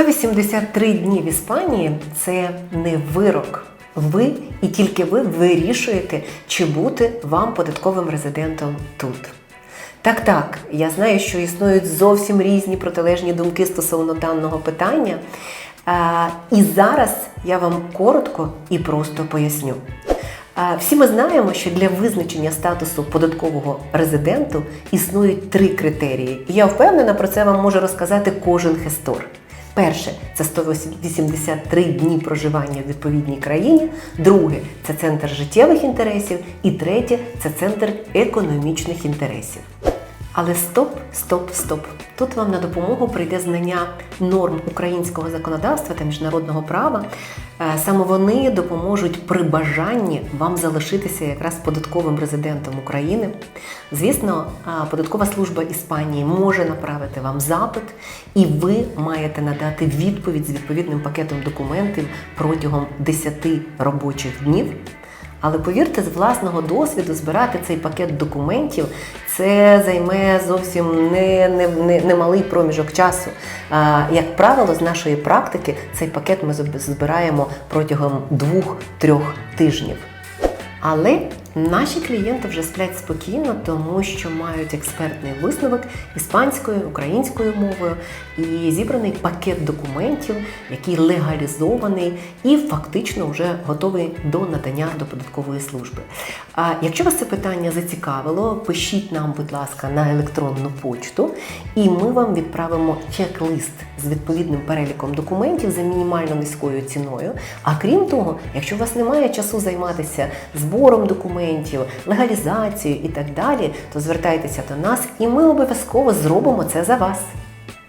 183 дні в Іспанії це не вирок. Ви і тільки ви вирішуєте, чи бути вам податковим резидентом тут. Так, так, я знаю, що існують зовсім різні протилежні думки стосовно даного питання. І зараз я вам коротко і просто поясню. Всі ми знаємо, що для визначення статусу податкового резиденту існують три критерії. І я впевнена, про це вам може розказати кожен хестор. Перше це 183 дні проживання в відповідній країні. Друге це центр життєвих інтересів. І третє це центр економічних інтересів. Але стоп, стоп, стоп. Тут вам на допомогу прийде знання норм українського законодавства та міжнародного права. Е, Саме вони допоможуть при бажанні вам залишитися якраз податковим резидентом України. Звісно, податкова служба Іспанії може направити вам запит, і ви маєте надати відповідь з відповідним пакетом документів протягом 10 робочих днів. Але повірте, з власного досвіду збирати цей пакет документів це займе зовсім не, не, не, не малий проміжок часу. А, як правило, з нашої практики цей пакет ми збираємо протягом двох-трьох тижнів. Але наші клієнти вже сплять спокійно, тому що мають експертний висновок іспанською, українською мовою і зібраний пакет документів, який легалізований і фактично вже готовий до надання до податкової служби. А якщо вас це питання зацікавило, пишіть нам, будь ласка, на електронну почту, і ми вам відправимо чек-лист з відповідним переліком документів за мінімально низькою ціною. А крім того, якщо у вас немає часу займатися збором документів, легалізацією і так далі, то звертайтеся до нас, і ми обов'язково зробимо це за вас.